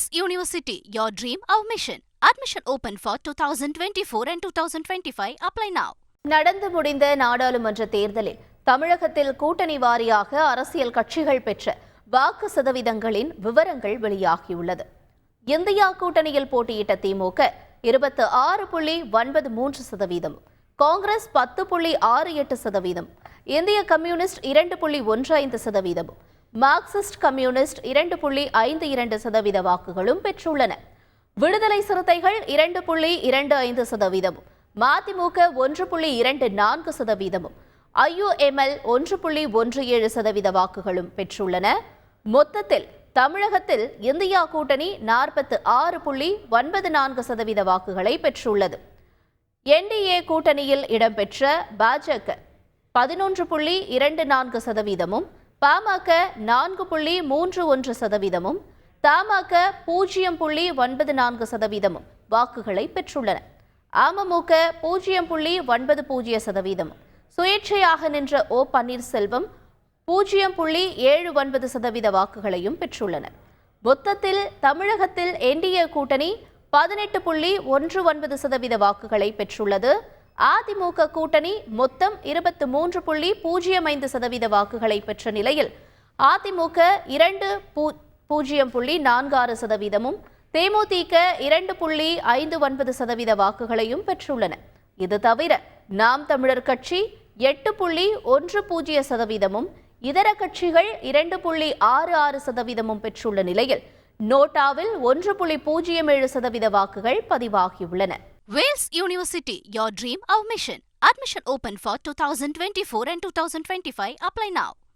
Wales University, your dream, our mission. Admission open for 2024 and 2025. Apply now. நடந்து முடிந்த நாடாளுமன்ற தேர்தலில் தமிழகத்தில் கூட்டணி வாரியாக அரசியல் கட்சிகள் பெற்ற வாக்கு சதவீதங்களின் விவரங்கள் வெளியாகியுள்ளது இந்தியா கூட்டணியில் போட்டியிட்ட திமுக இருபத்து ஆறு புள்ளி ஒன்பது மூன்று சதவீதம் காங்கிரஸ் பத்து புள்ளி ஆறு எட்டு சதவீதம் இந்திய கம்யூனிஸ்ட் இரண்டு புள்ளி ஒன்று ஐந்து சதவீதமும் மார்க்சிஸ்ட் கம்யூனிஸ்ட் இரண்டு புள்ளி ஐந்து இரண்டு சதவீத வாக்குகளும் பெற்றுள்ளன. விடுதலை சிறுத்தைகள் இரண்டு புள்ளி இரண்டு ஐந்து சதவீதமும் மதிமுக ஒன்று புள்ளி இரண்டு நான்கு சதவீதமும் ஐயுஎம்எல் ஒன்று புள்ளி ஒன்று ஏழு சதவீத வாக்குகளும் பெற்றுள்ளன. மொத்தத்தில் தமிழகத்தில் இந்தியா கூட்டணி நாற்பத்து ஆறு புள்ளி ஒன்பது நான்கு சதவீத வாக்குகளை பெற்றுள்ளது. என்டிஏ கூட்டணியில் இடம்பெற்ற பாஜக பதினொன்று புள்ளி இரண்டு நான்கு சதவீதமும் பாமக நான்கு புள்ளி மூன்று ஒன்று சதவீதமும் தமாக பூஜ்ஜியம் புள்ளி ஒன்பது நான்கு சதவீதமும் வாக்குகளை பெற்றுள்ளன. அமமுக பூஜ்ஜியம் புள்ளி ஒன்பது பூஜ்ஜிய சதவீதம். சுயேட்சையாக நின்ற ஓ பன்னீர்செல்வம் பூஜ்ஜியம் புள்ளி ஏழு ஒன்பது சதவீத வாக்குகளையும் பெற்றுள்ளனர் மொத்தத்தில் தமிழகத்தில் என்டிஏ கூட்டணி பதினெட்டு புள்ளி ஒன்று ஒன்பது சதவீத வாக்குகளை பெற்றுள்ளது. அதிமுக கூட்டணி மொத்தம் இருபத்து மூன்று புள்ளி பூஜ்ஜியம் ஐந்து சதவீத வாக்குகளை பெற்ற நிலையில் அதிமுக இரண்டு பூஜ்ஜியம் புள்ளி நான்கு ஆறு சதவீதமும் தேமுதிக இரண்டு புள்ளி ஐந்து ஒன்பது சதவீத வாக்குகளையும் பெற்றுள்ளன. இது தவிர நாம் தமிழர் கட்சி எட்டு புள்ளி ஒன்று பூஜ்ஜிய சதவீதமும் இதர கட்சிகள் இரண்டு புள்ளி ஆறு ஆறு சதவீதமும் பெற்றுள்ள நிலையில் நோட்டாவில் ஒன்று புள்ளி பூஜ்ஜியம் ஏழு சதவீத வாக்குகள் பதிவாகியுள்ளன. Wales University, your dream, our mission. Admission open for 2024 and 2025. Apply now.